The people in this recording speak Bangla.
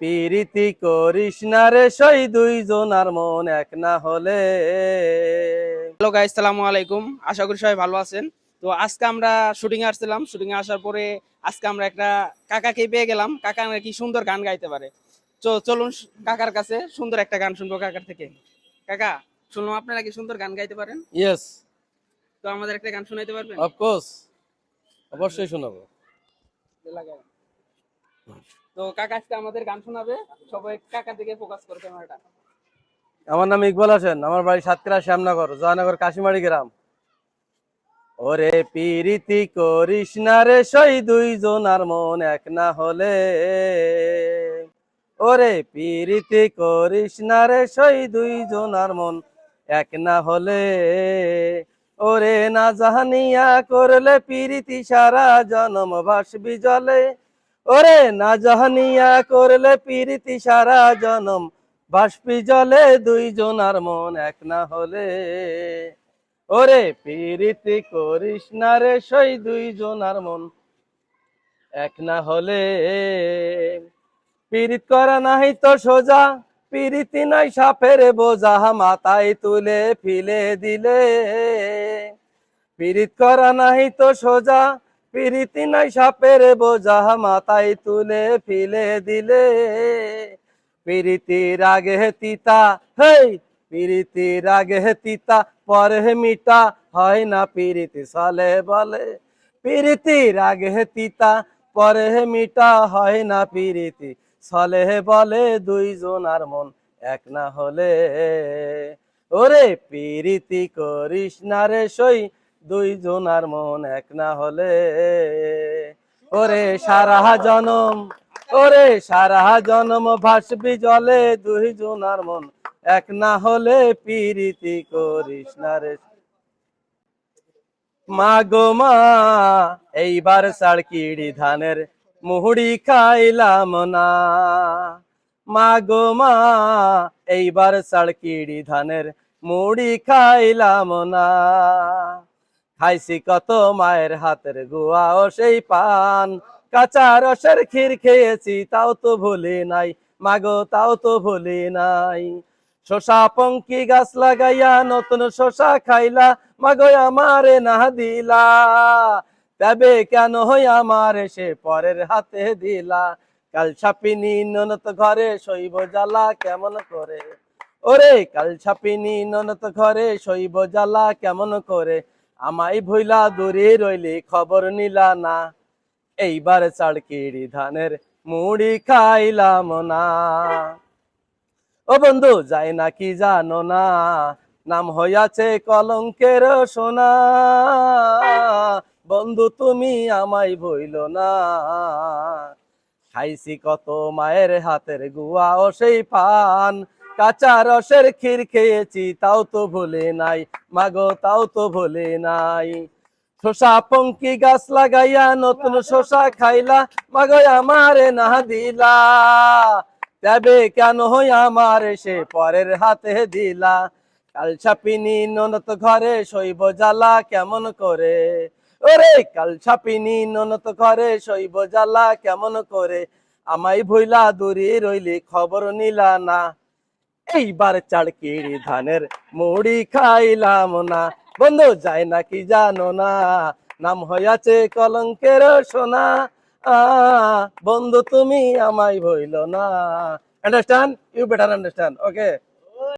পিরিতি করিস না রে সই দুইজনার মন এক না হলে। হ্যালো গাইস সালামু আলাইকুম। আশা করি সবাই ভালো আছেন। তো আজকে আমরা শুটিং এ আসছিলাম। শুটিং এ আসার পরে আজকে আমরা একটা কাকাকে পেয়ে গেলাম। কাকা নাকি সুন্দর গান গাইতে পারে। তো চলুন কাকার কাছে সুন্দর একটা গান শুনব কাকার থেকে। কাকা শুনলাম আপনারা কি সুন্দর গান গাইতে পারেন? ইয়েস তো আমাদের একটা গান শোনাইতে পারবেন? অফকোর্স অবশ্যই শোনাবো। লাগাই। তো কাকা আজকে আমাদের গান শোনাবে। সবাই কাকার দিকে ফোকাস করে ক্যামেরাটা আমার নাম ইকবাল হোসেন, আমার বাড়ি সাতক্ষীরা শ্যামনগর, জয়নগর কাশিমারি গ্রাম। ওরে পিরিতি করিস না রে সই দুইজনার মন এক না হলে। ওরে পিরিতি করিস না রে সই দুইজনার মন এক না হলে। ওরে না জাহানিয়া করলে পিরিতি সারা জনম ভাসবি জলে। ওরে না জাহানিয়া করলে পিরিতি সারা জনম। বাষ্পি জলে দুইজনার মন এক না হলে। ওরে পিরিতি করিস না রে সই দুইজনার মন এক না হলে। পিরিত করা নাহি তো সোজা, পিরিতি নাই সাপের বোঝা, মাথায় তুলে ফিলে দিলে। পিরিত করা নাহি তো সোজা পিরিতি নাই সাপের বোঝা, মাথায় তুলে ফিলে দিলে। পিরিতির আগে তিতা, হেই! পিরিতির আগে তিতা, পরে মিটা হয় না পিরিতি, সালে বলে। পিরিতির আগে তিতা, পরে মিটা হয় না পিরিতি, সলে বলে দুইজনার মন এক না হলে। ওরে পিরিতি করিস না রে সই দুইজনার মন এক না হলে। ওরে সারা জনম, ওরে সারা জনম ভাসবি জলে দুই জনার মন এক না হলে পিরিতি করিস না রে। মা গো মা, এইবার সাড়কিড়ি ধানের মুহুড়ি খাইলাম না। মা গো মা, এইবার সাড়কিড়ি ধানের মুড়ি খাইলাম না। খাইছি কত মায়ের হাতের গুয়া ও সেই পান। কাঁচা রসের ক্ষীর খেয়েছি, তাও তো ভুলি নাই। মাগো, তাও তো ভুলি নাই। শশা পঙ্কি গাছ লাগাইয়া নতুন শশা খাইলা, মাগো, আমারে না দিলা। তবে কেন হই আমার সে পরের হাতে দিলা? কাল ছাপিনি ননত ঘরে শৈব জ্বালা কেমন করে? ওরে, কাল ছাপিনি ননত ঘরে শৈব জ্বালা কেমন করে? আমায় ভইলা দূরে রইলি খবর নিলা না। এইবার চাড়কিড়ি ধানের মুড়ি খাইলাম না। ও বন্ধু যাই না কি জানো না, নাম হইয়াছে কলঙ্কের সোনা। বন্ধু, তুমি আমায় ভইল না। খাইছি কত মায়ের হাতের গুয়া ও সেই পান। কাঁচা রসের ক্ষীর খেয়েছি, তাও তো ভুলে নাই। মাগো, তাও তো ভুলে নাই। শশা পঙ্কি গাছ লাগাইয়া নতুন শশা খাইলা, মাগো, আমারে না দিলা। তবে কেন হই আমার সে পরের হাতে দিলা। কাল ছাপিনি ননত ঘরে, শৈব জ্বালা কেমন করে? ওরে, কাল ছাপিনি ননত ঘরে, শৈব জ্বালা কেমন করে? আমায় ভইলা, দূরে রইলি খবর নিলা না। এইবার চাড়কিড়ি ধানের মুড়ি খাইলাম না। বন্ধু যায় না কি জানো না, নাম হইয়াছে কলঙ্কের সোনা। বন্ধু, তুমি আমায় ভইল না। Understand you better understand okay